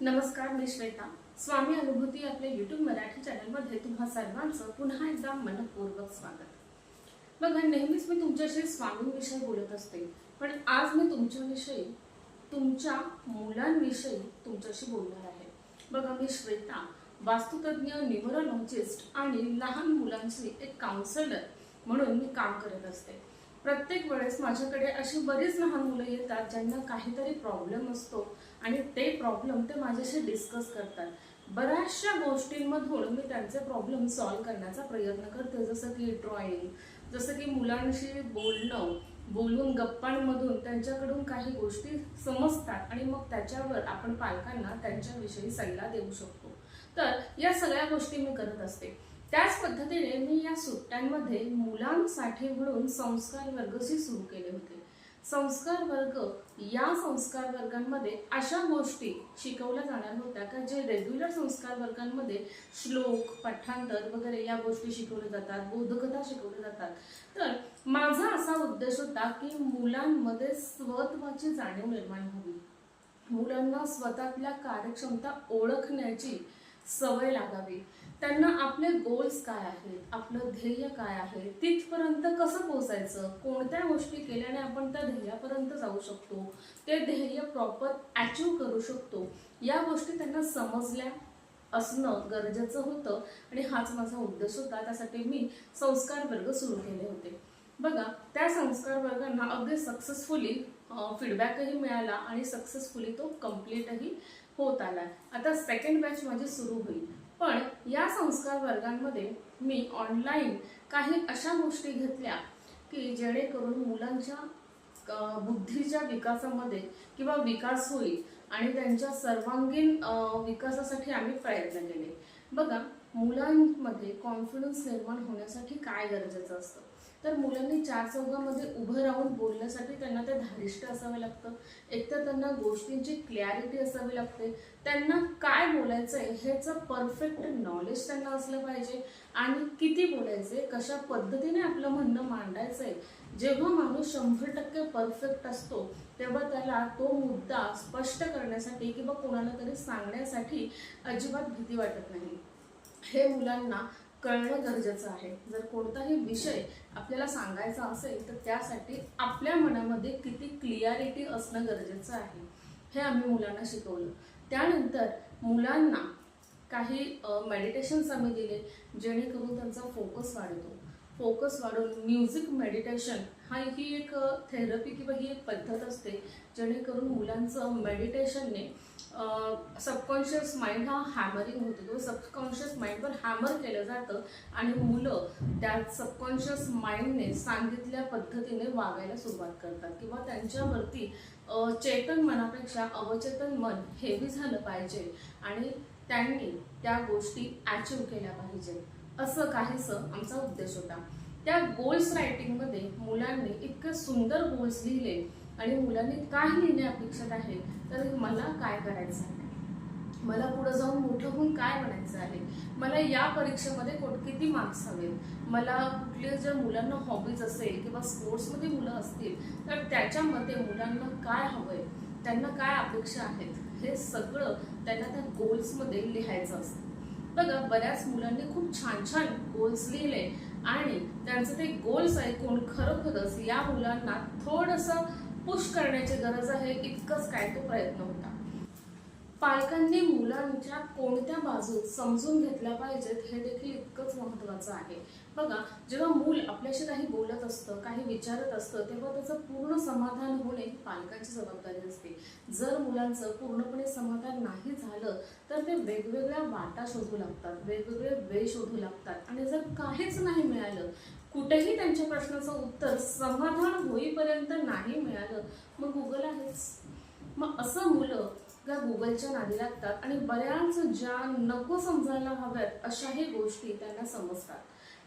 नमस्कार मी श्वेता. स्वामी अनुभूती आपल्या युट्यूब मराठी चॅनलमध्ये तुम्हा सर्वांचं पुन्हा एकदा मनपूर्वक स्वागत. बघा नेहमीच मी तुमच्याशी स्वामींविषयी बोलत असते पण आज मी तुमच्याविषयी तुमच्या मुलांविषयी तुमच्याशी बोलणार आहे. बघा मी श्वेता वास्तुतज्ञ न्यूरोलॉजिस्ट आणि लहान मुलांची एक काउन्सिलर म्हणून मी काम करत असते. प्रत्येक वेळेस माझ्याकडे अशी बरीच लहान मुलं येतात ज्यांना काहीतरी प्रॉब्लेम असतो आणि ते प्रॉब्लेम ते माझ्याशी डिस्कस करतात. बऱ्याचशा गोष्टींमधून मी त्यांचे प्रॉब्लेम सॉल्व्ह करण्याचा प्रयत्न करते. जसं की ड्रॉइंग जसं की मुलांशी बोलणं बोलून गप्पांमधून त्यांच्याकडून काही गोष्टी समजतात आणि मग त्याच्यावर आपण पालकांना त्यांच्याविषयी सल्ला देऊ शकतो. तर या सगळ्या गोष्टी मी करत असते. त्याच पद्धतीने मी या सुट्ट्यांमध्ये मुलांसाठी म्हणून संस्कार वर्गही सुरू केले होते. संस्कार वर्ग या संस्कार वर्गांमध्ये अशा गोष्टी शिकवल्या जाणार होत्या का? जे रेग्युलर संस्कार वर्गांमध्ये श्लोक पाठांतर वगैरे या गोष्टी शिकवल्या जातात बोधकथा शिकवल्या जातात. तर माझा असा उद्देश होता की मुलांमध्ये स्वत्वाची जाणीव निर्माण व्हावी मुलांना स्वतःतल्या कार्यक्षमता ओळखण्याची सवय लागावी. त्यांना आपले गोल्स काय आहेत? आपलं ध्येय काय आहे? तिथपर्यंत कसं पोहोचायचं? कोणत्या गोष्टी केल्याने आपण त्या ध्येयापर्यंत जाऊ शकतो. ते ध्येय प्रॉपर अचीव करू शकतो. या गोष्टी त्यांना समजल्या असणं गरजेचं होतं. आणि हाच माझा उद्देश होता. त्यासाठी मी संस्कार वर्ग सुरू केले होते. बघा त्या संस्कार वर्गांना अगदी सक्सेसफुली फीडबॅकही मिळाला आणि सक्सेसफुली तो कम्प्लीटही होत आला. आता सेकंड बॅच माझी सुरू होईल. पण या संस्कार वर्गांमध्ये मी ऑनलाईन काही अशा गोष्टी घेतल्या की जेणेकरून मुलांच्या बुद्धीच्या विकासामध्ये किंवा विकास होईल आणि त्यांच्या सर्वांगीण विकासासाठी आम्ही प्रयत्न केले. बघा मुलांमध्ये कॉन्फिडन्स निर्माण होण्यासाठी काय गरजेचं असतं? तर मुलांनी चार चौघामध्ये उभं राहून बोलण्यासाठी त्यांना ते धारिष्ट असावं लागतं. एकतर त्यांना गोष्टींची क्लॅरिटी असावी लागते. त्यांना काय बोलायचं आहे ह्याचं परफेक्ट नॉलेज त्यांना असलं पाहिजे. आणि किती बोलायचे कशा पद्धतीने आपलं म्हणणं मांडायचं आहे जेव्हा माणूस शंभर टक्के परफेक्ट असतो तेव्हा त्याला तो मुद्दा स्पष्ट करण्यासाठी किंवा कोणाला तरी सांगण्यासाठी अजिबात भीती वाटत नाही. हे मुलांना कळणं गरजेचं आहे. जर कोणताही विषय आपल्याला सांगायचा असेल तर त्यासाठी आपल्या मनामध्ये किती क्लिअरिटी असणं गरजेचं आहे. हे आम्ही मुलांना शिकवलं. त्यानंतर मुलांना काही मेडिटेशन्स आम्ही दिले जेणेकरून त्यांचा फोकस वाढतो. फोकस वाढून म्युझिक मेडिटेशन हा ही एक थेरपी किंवा ही एक पद्धत असते जेणेकरून मुलांचं मेडिटेशनने सबकॉन्शियस माइंड हा हॅमरिंग होतो. किंवा सबकॉन्शियस माइंडवर हॅमर केलं जातं आणि मुलं त्या सबकॉन्शियस माइंडने सांगितल्या पद्धतीने वागायला सुरुवात करतात. किंवा त्यांच्यावरती चेतन मनापेक्षा अवचेतन मन हेवी झालं पाहिजे आणि त्यांनी त्या गोष्टी अचीव केल्या पाहिजे असं काहीसं आमचा उद्देश होता. त्या गोल्स रायटिंगमध्ये मुलांनी इतके सुंदर गोल्स लिहिले आणि मुलांनी काय लिहिणे अपेक्षित आहे तर मला काय करायचं आहे? मला पुढे जाऊन मोठं होऊन काय बनायचं आहे? मला या परीक्षेमध्ये कोण किती मार्क्स हवेत? मला कुठले जर मुलांना हॉबीज असेल किंवा स्पोर्ट्समध्ये मुलं असतील तर त्याच्यामध्ये मुलांना काय हवंय? त्यांना काय अपेक्षा आहेत? हे सगळं त्यांना त्या गोल्समध्ये लिहायचं असतं. बघा बऱ्याच मुलांनी खूप छान छान गोल्स लिहिले. आणि त्यांचं ते गोल्स ऐकून खरोखरच या मुलांना थोडंसं पुश करण्याची गरज आहे इतकंच काय तो प्रयत्न होता. पालकांनी मुलांच्या कोणत्या बाजू समजून घेतल्या पाहिजेत हे देखील इतकंच महत्वाचं आहे. बघा जेव्हा मूल आपल्याशी काही बोलत असतं काही विचारत असतं तेव्हा त्याचं पूर्ण समाधान होणे ही पालकाची जबाबदारी असते. जर मुलांचं पूर्णपणे समाधान नाही झालं तर ते वेगवेगळ्या वाटा शोधू लागतात वेगवेगळे वे शोधू लागतात. आणि जर काहीच नाही मिळालं कुठेही त्यांच्या प्रश्नाचं उत्तर समाधान होईपर्यंत नाही मिळालं मग गुगल आहेच. मग असं मुलं त्या गुगलच्या नादी लागतात आणि बऱ्याच ज्या नको समजायला हव्यात अशाही गोष्टी त्यांना समजतात.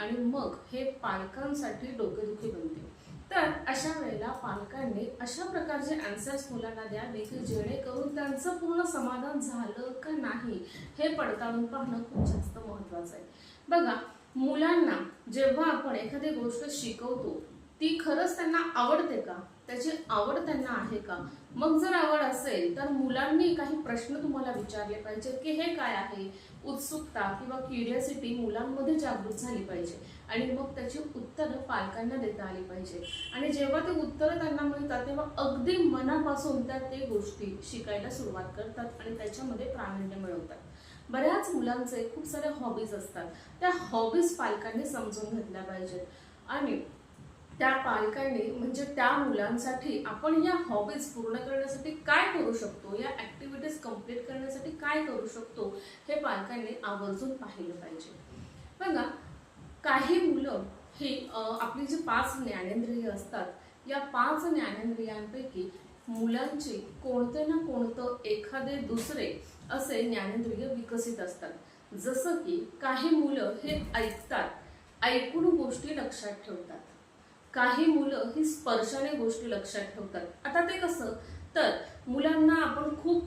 आणि मग हे पालकांसाठी डोकेदुखी बनते. तर अशा वेळेला पालकांनी अशा प्रकारचे अँसर्स मुलांना द्यावे की जेणेकरून त्यांचं पूर्ण समाधान झालं का नाही हे पडताळून पाहणं खूप जास्त महत्वाचं आहे. बघा मुलांना जेव्हा आपण एखादी गोष्ट शिकवतो ती खरंच त्यांना आवडते का? त्याची आवड त्यांना आहे का? मग जर आवड असेल तर मुलांनी काही प्रश्न तुम्हाला विचारले पाहिजे की हे काय आहे? उत्सुकता किंवा क्युरियोसिटी मुलांमध्ये जागृत झाली पाहिजे. आणि मग त्याची उत्तरं पालकांना देता आली पाहिजे. आणि जेव्हा ते उत्तरं त्यांना मिळतात तेव्हा अगदी मनापासून त्या ते गोष्टी शिकायला सुरुवात करतात आणि त्याच्यामध्ये प्रावीण्य मिळवतात. बऱ्याच मुलांचे खूप सारे हॉबीज असतात. त्या हॉबीज पालकांनी समजून घेतल्या पाहिजेत. आणि त्या पालकांनी म्हणजे त्या मुलांसाठी आपण या हॉबीज पूर्ण करण्यासाठी काय करू शकतो? या ॲक्टिव्हिटीज कंप्लीट करण्यासाठी काय करू शकतो? हे पालकांनी आवर्जून पाहिलं पाहिजे. बघा काही मुलं ही आपली जी पाच ज्ञानेंद्रिय असतात या पाच ज्ञानेंद्रियांपैकी मुलांची कोणते ना कोणतं एखादे दुसरे असे ज्ञानेंद्रिय विकसित असतात. जसं की काही मुलं हे ऐकतात ऐकून गोष्टी लक्षात ठेवतात. काही मुलं ही स्पर्शाने गोष्टी लक्षात ठेवतात. आता ते कसं? तर मुलांना आपण खूप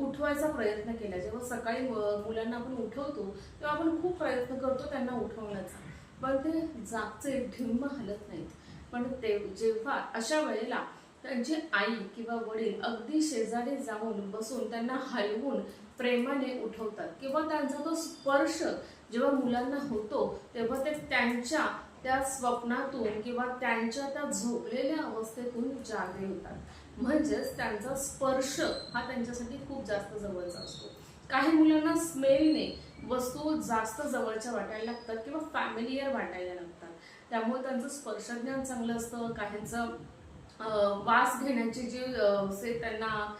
उठवायचा प्रयत्न केला. जेव्हा सकाळी मुलांना आपण उठवतो तेव्हा आपण खूप प्रयत्न करतो त्यांना उठवण्याचा. पण ते जागचे ढिम्म हलत नाहीत. पण ते जेव्हा अशा वेळेला त्यांची आई किंवा वडील अगदी शेजारी जाऊन बसून त्यांना हलवून प्रेमाने उठवतात. किंवा त्यांचा तो स्पर्श जेव्हा मुलांना होतो तेव्हा ते त्यांच्या त्या स्वप्नातून किंवा त्यांच्या त्या झोपलेल्या अवस्थेतून जागे होतात. म्हणजेच त्यांचा स्पर्श हा त्यांच्यासाठी खूप जास्त जवळचा असतो. काही मुलांना स्मेलने वस्तू जास्त जवळच्या वाटायला लागतात किंवा फॅमिलीयर वाटायला लागतात. त्यामुळे त्यांचं स्पर्शज्ञान चांगलं असतं. काहींचं वास घेण्याची जी से त्यांना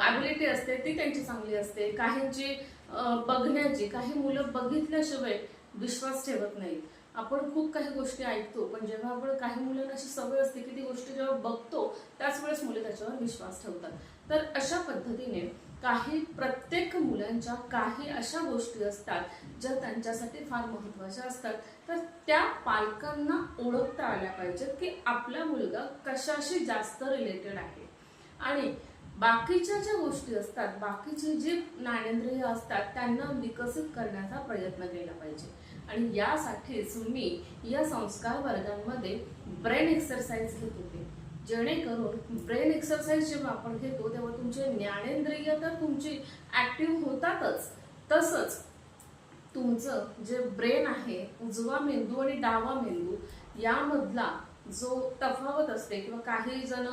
ॲबिलिटी असते ती त्यांची चांगली असते. काहींची बघण्याची काही मुलं बघितल्याशिवाय विश्वास ठेवत नाहीत. आपण खूप काही गोष्टी ऐकतो पण जेव्हा आपण काही मुलांना अशी सवय असते की ती गोष्ट जेव्हा बघतो त्याच वेळेस मुले त्याच्यावर विश्वास ठेवतात. तर अशा पद्धतीने काही प्रत्येक मुलांच्या काही अशा गोष्टी असतात ज्या त्यांच्यासाठी फार महत्त्वाच्या असतात. तर त्या पालकांना ओळखता आल्या पाहिजेत की आपला मुलगा कशाशी जास्त रिलेटेड आहे. आणि बाकीच्या ज्या गोष्टी असतात बाकीचे जे ज्ञानेंद्रिय असतात त्यांना विकसित करण्याचा प्रयत्न केला पाहिजे. आणि यासाठीच मी या संस्कार वर्गांमध्ये ब्रेन एक्सरसाइज घेत होते. जेणेकरून ब्रेन एक्सरसाइज जेव्हा आपण घेतो तेव्हा तुमचे ज्ञानेंद्रिय तर तुमची ऍक्टिव्ह होतातच. तसंच तुमचं जे ब्रेन आहे उजवा मेंदू आणि डावा मेंदू यामधला जो तफावत असते किंवा काही जण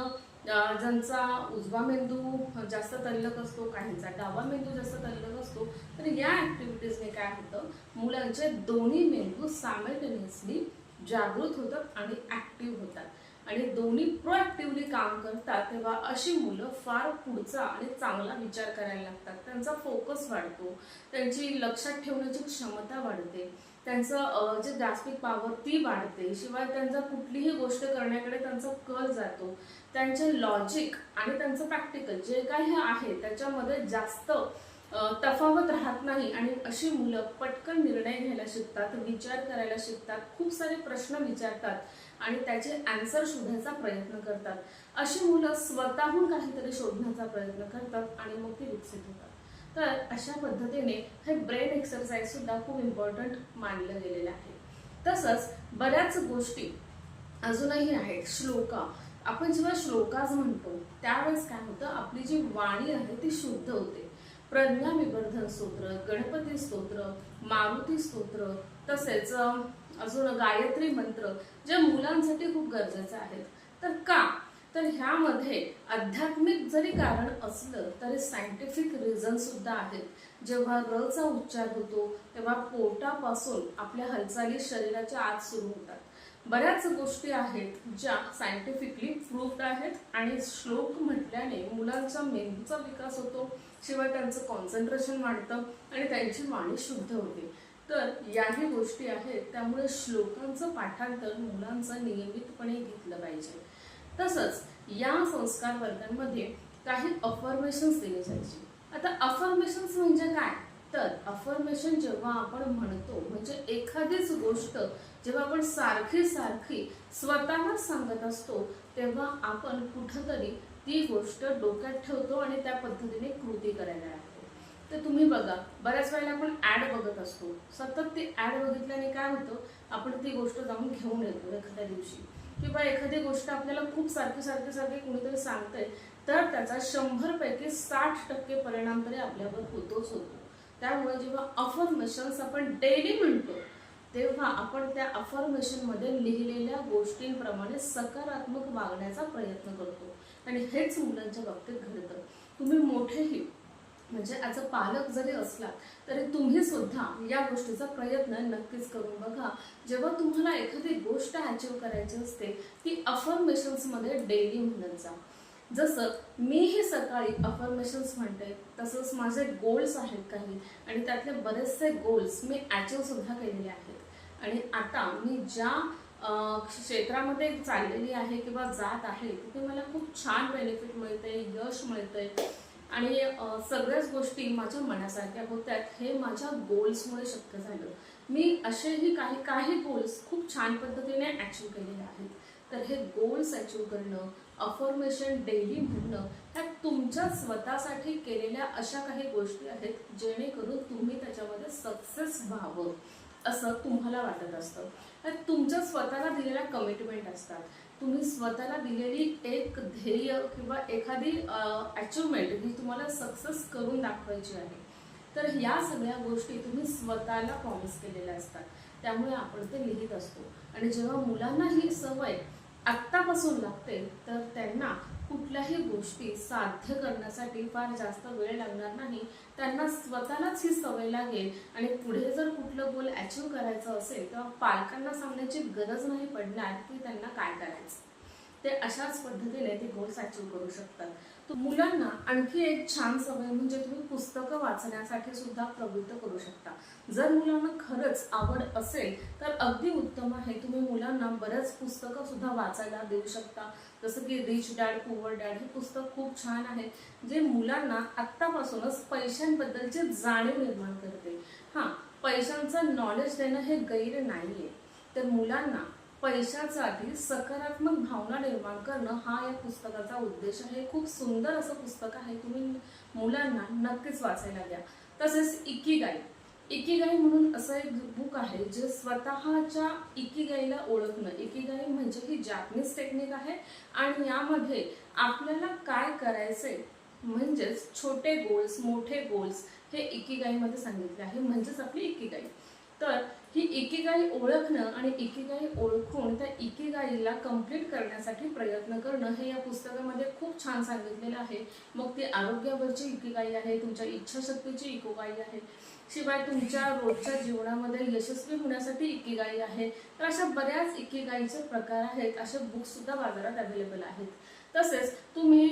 ज्यांचा उजवा मेंदू जास्त तल्लक असतो काहींचा डावा मेंदू जास्त तल्लक असतो तर या ॲक्टिव्हिटीजने काय होतं? मुलांचे दोन्ही मेंदू सायमल्टेनियसली जागृत होतात आणि ॲक्टिव्ह होतात. आणि दोन्ही प्रोॲक्टिव्हली काम करतात तेव्हा अशी मुलं फार पुढचा आणि चांगला विचार करायला लागतात. त्यांचा फोकस वाढतो. त्यांची लक्षात ठेवण्याची क्षमता वाढते. त्यांचं जे ग्रास्पिक पॉवर ती वाढते. शिवाय त्यांचा कुठलीही गोष्ट करण्याकडे त्यांचा कल जातो. त्यांचे लॉजिक आणि त्यांचं प्रॅक्टिकल जे काही आहे त्याच्यामध्ये जास्त तफावत राहत नाही. आणि अशी मुलं पटकन निर्णय घ्यायला शिकतात विचार करायला शिकतात खूप सारे प्रश्न विचारतात आणि त्याचे अँसर शोधायचा प्रयत्न करतात. अशी मुलं स्वतःहून काहीतरी शोधण्याचा प्रयत्न करतात आणि मग ते विकसित होतात. तर अशा पद्धतीने हे ब्रेन एक्सरसाइज सुद्धा खूप इम्पॉर्टंट मानलं गेलेलं आहे. तसंच बऱ्याच गोष्टी अजूनही आहेत. श्लोका. आपण जेव्हा श्लोकाज म्हणतो त्यावेळेस काय होतं? आपली जी वाणी आहे ती शुद्ध होते. प्रज्ञा विवर्धन स्तोत्र गणपती स्तोत्र मारुती स्तोत्र तसेच अजून गायत्री मंत्र जे मुलांसाठी खूप गरजेचे आहेत. तर का तर ह्यामध्ये आध्यात्मिक जरी कारण असलं तरी सायंटिफिक रिझन सुद्धा आहेत. जेव्हा र चा उच्चार होतो तेव्हा पोटापासून आपल्या हालचाली शरीराच्या आत सुरू होतात. बऱ्याच गोष्टी आहेत ज्या सायंटिफिकली प्रूव्ड आहेत आणि श्लोक म्हटल्याने मुलांचा मेंदूचा विकास होतो शिवाय त्यांचं कॉन्सन्ट्रेशन वाढतं आणि त्यांची वाणी शुद्ध होते. तर याही गोष्टी आहेत त्यामुळे श्लोकांचं पाठांतर मुलांचं नियमितपणे घेतलं पाहिजे. तसंच या संस्कार वर्गांमध्ये काही अफर्मेशन्स दिले जायचे. आता अफर्मेशन्स म्हणजे काय? तर अफर्मेशन जेव्हा आपण म्हणतो म्हणजे एखादीच गोष्ट जेव्हा आपण सारखी सारखी स्वतःला सांगत असतो तेव्हा आपण कुठंतरी ती गोष्ट डोक्यात ठेवतो आणि त्या पद्धतीने कृती करायला लागतो. तर तुम्ही बघा बऱ्याच वेळेला आपण ऍड बघत असतो. सतत ती ॲड बघितल्याने काय होतं? आपण ती गोष्ट जाऊन घेऊन येतो एखाद्या दिवशी. किंवा एखादी गोष्ट आपल्याला खूप सारखी सारखी सारखी कुणीतरी सांगतंय तर त्याचा शंभर पैकी साठ टक्के परिणाम तरी आपल्यावर होतोच होतो. त्यामुळे जेव्हा अफर्मेशन्स आपण डेली म्हणतो तेव्हा आपण त्या अफर्मेशनमध्ये लिहिलेल्या गोष्टींप्रमाणे सकारात्मक वागण्याचा प्रयत्न करतो. आणि हेच मुलांच्या बाबतीत घडतं. तुम्ही मोठेही म्हणजे ॲज अ पालक जरी असला तरी तुम्ही सुद्धा या गोष्टीचा प्रयत्न नक्कीच करून बघा. जेव्हा तुम्हाला एखादी गोष्ट अचीव करायची असते ती अफर्मेशन्समध्ये डेली म्हणत जा. जसं मी हे सकाळी अफर्मेशन्स म्हणते तसंच माझे गोल्स आहेत काही आणि त्यातले बरेचसे गोल्स मी अचीवसुद्धा केलेले आहेत. आणि आता मी ज्या क्षेत्रामध्ये चाललेली आहे किंवा जात आहे तिथे मला खूप छान बेनिफिट मिळते यश मिळतंय. आणि सगळ्याच गोष्टी माझ्या मनासारख्या होत्यात हे माझ्या गोल्समुळे शक्य झालं. मी असेही काही काही गोल्स खूप छान पद्धतीने अचीव केलेले आहेत. तर हे गोल्स अचीव करणं अफॉर्मेशन डेली म्हणणं ह्या तुमच्या स्वतःसाठी केलेल्या अशा काही गोष्टी आहेत जेणेकरून तुम्ही त्याच्यामध्ये सक्सेस व्हावं असं तुम्हाला वाटत असतं. तर तुमच्या स्वतःला दिलेल्या कमिटमेंट असतात. तुम्ही स्वतःला दिलेली एक ध्येय किंवा एखादी अचिव्हमेंट जी तुम्हाला सक्सेस करून दाखवायची आहे. तर या सगळ्या गोष्टी तुम्ही स्वतःला प्रॉमिस केलेल्या असतात. त्यामुळे आपण ते लिहित असतो. आणि जेव्हा मुलांना ही सवय आत्तापासून लागते तर त्यांना कुठल्याही गोष्टी साध्य करण्यासाठी फार जास्त वेळ लागणार नाही. त्यांना स्वतःलाच ही सवय लागेल. आणि पुढे जर कुठलं गोल अचीव करायचं असेल तेव्हा पालकांना सांगण्याची गरज नाही पडणार की त्यांना काय करायचं. ते अशाच पद्धतीने ते गोल्स अचीव करू शकतात. मुलांना आणखी एक छान सवय म्हणजे तुम्ही पुस्तकं वाचण्यासाठी सुद्धा प्रवृत्त करू शकता. जर मुलांना खरंच आवड असेल तर अगदी उत्तम आहे. तुम्ही मुलांना बरंच पुस्तकं सुद्धा वाचायला देऊ शकता. जसं की रिच डॅड पुअर डॅड हे पुस्तक खूप छान आहे जे मुलांना आत्तापासूनच पैशांबद्दलची जाणीव निर्माण करते. हां पैशांचं नॉलेज देणं हे गैर नाही आहे तर मुलांना पैशासाठी सकारात्मक भावना निर्माण करणं हा या पुस्तकाचा उद्देश आहे. खूप सुंदर असं पुस्तक आहे. तुम्ही मुलांना नक्कीच वाचायला द्या. तसेच इकिगाई. इकिगाई म्हणून असं एक बुक आहे जे स्वतःच्या इकिगाईला ओळखणं. इकिगाई म्हणजे ही जॅपनीज टेक्निक आहे आणि यामध्ये आपल्याला काय करायचंय म्हणजेच छोटे गोल्स मोठे गोल्स हे इकिगाईमध्ये सांगितले आहे. म्हणजेच आपली इकिगाई. तर ही इकिगाई ओळखणं आणि इकिगाई ओळखून त्या इकिगाईला कंप्लीट करण्यासाठी प्रयत्न करणं हे या पुस्तकामध्ये खूप छान सांगितलेलं आहे. मग ती आरोग्यावरची इकिगाई आहे तुमच्या इच्छाशक्तीची इकोगाई आहे. शिवाय तुमच्या रोजच्या जीवनामध्ये यशस्वी होण्यासाठी इकिगाई आहे. तर अशा बऱ्याच इकिगाईचे प्रकार आहेत असे बुक्ससुद्धा बाजारात अवेलेबल आहेत. तसेच तुम्ही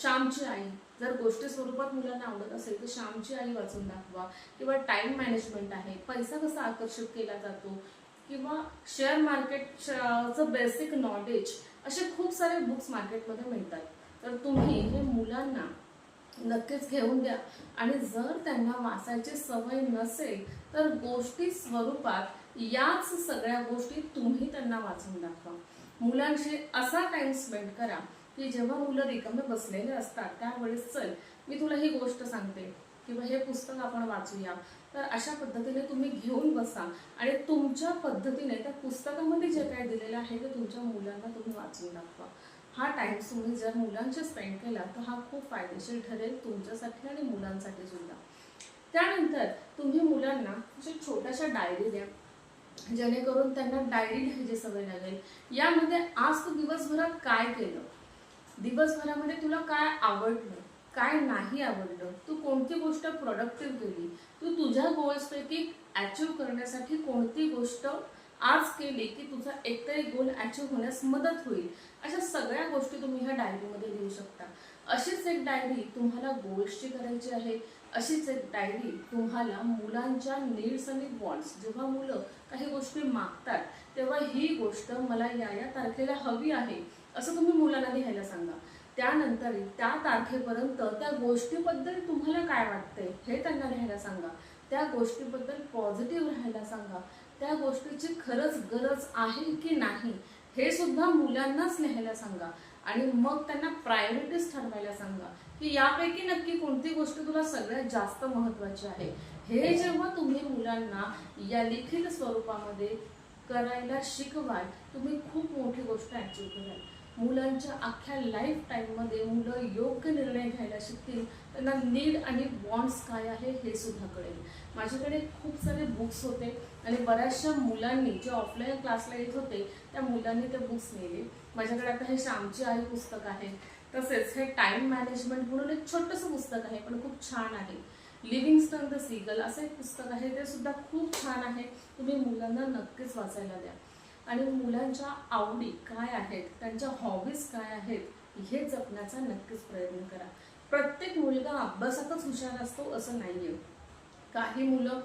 श्यामची आई जर गोष्टी स्वरूपात मुलांना आवडत असेल तर श्यामची आई वाचून दाखवा. किंवा टाइम मॅनेजमेंट आहे. पैसा कसा आकर्षित केला जातो? किंवा शेअर मार्केटचं बेसिक नॉलेज असे खूप सारे बुक्स मार्केटमध्ये मिळतात. तर तुम्ही हे मुलांना नक्कीच घेऊन द्या. आणि जर त्यांना वाचायची सवय नसेल तर गोष्टी स्वरूपात याच सगळ्या गोष्टी तुम्ही त्यांना वाचून दाखवा. मुलांशी असा टाइम स्पेंड करा की जेव्हा मुलं रिकामे बसलेले असतात त्यावेळेस चल मी तुला ही गोष्ट सांगते. किंवा हे पुस्तक आपण वाचूया. तर अशा पद्धतीने तुम्ही घेऊन बसा. आणि तुमच्या पद्धतीने त्या पुस्तकामध्ये जे काय दिलेलं आहे ते तुमच्या मुलांना तुम्ही वाचून दाखवा. हा टाइम तुम्ही जर मुलांशी स्पेंड केला तर हा खूप फायदेशीर ठरेल तुमच्यासाठी आणि मुलांसाठी सुद्धा. त्यानंतर तुम्ही मुलांना अशा छोट्याशा डायरी द्या. जेणेकरून त्यांना डायरी लिहायची सवय लागेल. यामध्ये आज तू दिवसभरात काय केलं? दिवसभरामध्ये तुला काय आवडलं? काय नाही आवडलं? तू कोणती गोष्ट प्रोडक्टिव्ह केली? तू तुझ्या गोल्सपैकी अचीव करण्यासाठी कोणती गोष्ट आज केली की तुझा एकतरी गोल अचीव होण्यास मदत होईल? अशा सगळ्या गोष्टी तुम्ही ह्या डायरीमध्ये लिहू शकता. अशीच एक डायरी तुम्हाला गोल्सची करायची आहे. अशीच एक डायरी तुम्हाला मुलांच्या नीड्स आणि वॉन्ट्स जेव्हा मुलं काही गोष्टी मागतात तेव्हा ही गोष्ट मला या या तारखेला हवी आहे. असं तुम्ही मुलांना लिहायला सांगा. त्यानंतर त्या तारखेपर्यंत त्या गोष्टीबद्दल तुम्हाला काय वाटतंय हे त्यांना लिहायला सांगा. त्या गोष्टीबद्दल पॉझिटिव्ह राहायला सांगा. त्या गोष्टीची खरंच गरज आहे की नाही हे सुद्धा मुलांनाच लिहायला सांगा. आणि मग त्यांना प्रायोरिटीज ठरवायला सांगा की यापैकी नक्की कोणती गोष्ट तुला सगळ्यात जास्त महत्वाची आहे. हे जेव्हा तुम्ही मुलांना या लिखित स्वरूपामध्ये करायला शिकवाल तुम्ही खूप मोठी गोष्ट अचीव कराल. मुलांच्या अख्ख्या लाईफ टाईममध्ये मुलं योग्य निर्णय घ्यायला शिकतील. त्यांना नीड आणि वॉन्ट्स काय आहे हे सुद्धा कळेल. माझ्याकडे खूप सारे बुक्स होते आणि बऱ्याचशा मुलांनी जे ऑफलाईन क्लासला येत होते त्या मुलांनी ते बुक्स नेले. माझ्याकडे आता हे श्यामची आई पुस्तक आहे. तसेच हे टाइम मॅनेजमेंट म्हणून एक छोटंसं पुस्तक आहे पण खूप छान आहे. लिव्हिंगस्टन द सीगल असं एक पुस्तक आहे ते सुद्धा खूप छान आहे. तुम्ही मुलांना नक्कीच वाचायला द्या. आणि मुलांच्या आवडी काय आहेत त्यांच्या हॉबीज काय आहेत हे जपण्याचा नक्कीच प्रयत्न करा. प्रत्येक मुलगा अभ्यासातच हुशार असतो असं नाही आहे काही मुलं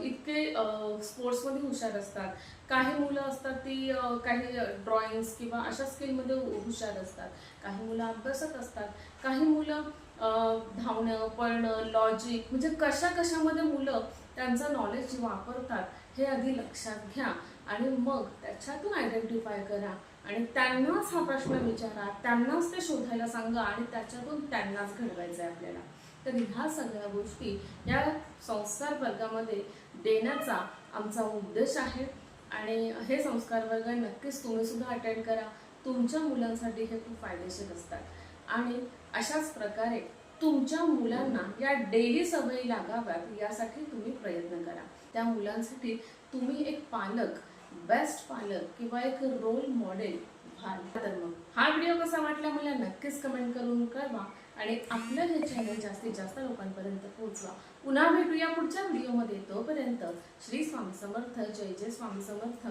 इतके स्पोर्ट्समध्ये हुशार असतात. काही मुलं असतात ती काही ड्रॉइंग्स किंवा अशा स्किलमध्ये हुशार असतात. काही मुलं अभ्यासात असतात. काही मुलं धावणं पळणं लॉजिक म्हणजे कशा कशामध्ये मुलं त्यांचं नॉलेज वापरतात हे आधी लक्षात घ्या. आणि मग त्याच्यातून आयडेंटिफाय करा. आणि त्यांनाच हा प्रश्न विचारा. त्यांनाच ते शोधायला सांगा आणि त्याच्यातून त्यांनाच घडवायचं आहे आपल्याला. तर ह्या सगळ्या गोष्टी या संस्कार वर्गामध्ये देण्याचा आमचा उद्देश आहे. आणि हे संस्कार वर्ग नक्कीच तुम्ही सुद्धा अटेंड करा. तुमच्या मुलांसाठी हे खूप फायदेशीर असतात. आणि अशाच प्रकारे तुमच्या मुलांना या डेली सवयी लागाव्यात यासाठी तुम्ही प्रयत्न करा. त्या मुलांसाठी तुम्ही एक पालक बेस्ट पालक किंवा एक रोल मॉडेल व्हाल हा व्हिडिओ कसा वाटला मला नक्कीच कमेंट करून कळवा आणि आपलं हे चॅनल जास्तीत जास्त लोकांपर्यंत पोहोचवा. पुन्हा भेटूया पुढच्या व्हिडिओमध्ये. तोपर्यंत श्री स्वामी समर्थ. जय जय स्वामी समर्थ.